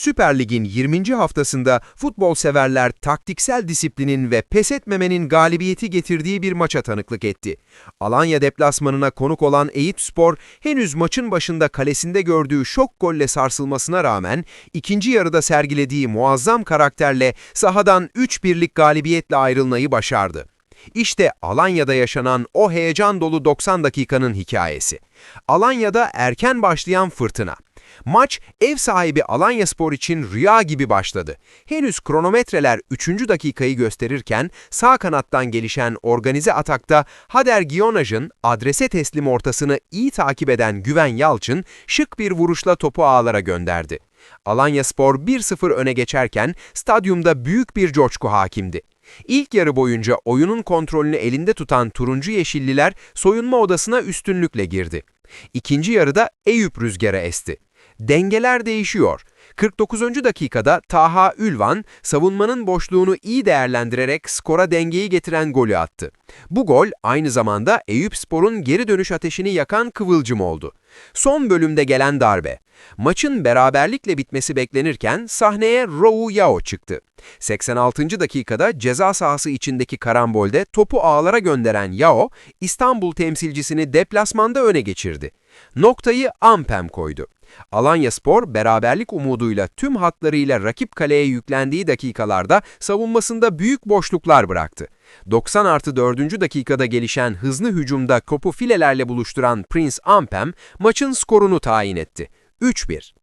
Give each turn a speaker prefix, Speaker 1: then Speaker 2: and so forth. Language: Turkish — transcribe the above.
Speaker 1: Süper Lig'in 20. haftasında futbol severler taktiksel disiplinin ve pes etmemenin galibiyeti getirdiği bir maça tanıklık etti. Alanya deplasmanına konuk olan Eyüpspor henüz maçın başında kalesinde gördüğü şok golle sarsılmasına rağmen ikinci yarıda sergilediği muazzam karakterle sahadan 3-1'lik galibiyetle ayrılmayı başardı. İşte Alanya'da yaşanan o heyecan dolu 90 dakikanın hikayesi. Alanya'da erken başlayan fırtına. Maç ev sahibi Alanyaspor için rüya gibi başladı. Henüz kronometreler 3. dakikayı gösterirken sağ kanattan gelişen organize atakta Hader Giyonaj'ın adrese teslim ortasını iyi takip eden Güven Yalçın şık bir vuruşla topu ağlara gönderdi. Alanyaspor 1-0 öne geçerken stadyumda büyük bir coşku hakimdi. İlk yarı boyunca oyunun kontrolünü elinde tutan turuncu yeşilliler soyunma odasına üstünlükle girdi. İkinci yarıda Eyüp rüzgara esti. Dengeler değişiyor. 49. dakikada Taha Ülvan, savunmanın boşluğunu iyi değerlendirerek skora dengeyi getiren golü attı. Bu gol aynı zamanda Eyüpspor'un geri dönüş ateşini yakan kıvılcım oldu. Son bölümde gelen darbe. Maçın beraberlikle bitmesi beklenirken sahneye Rou Yao çıktı. 86. dakikada ceza sahası içindeki karambolde topu ağlara gönderen Yao, İstanbul temsilcisini deplasmanda öne geçirdi. Noktayı Ampem koydu. Alanyaspor beraberlik umuduyla tüm hatlarıyla rakip kaleye yüklendiği dakikalarda savunmasında büyük boşluklar bıraktı. 90 artı 4. dakikada gelişen hızlı hücumda kopu filelerle buluşturan Prince Ampem maçın skorunu tayin etti. 3-1.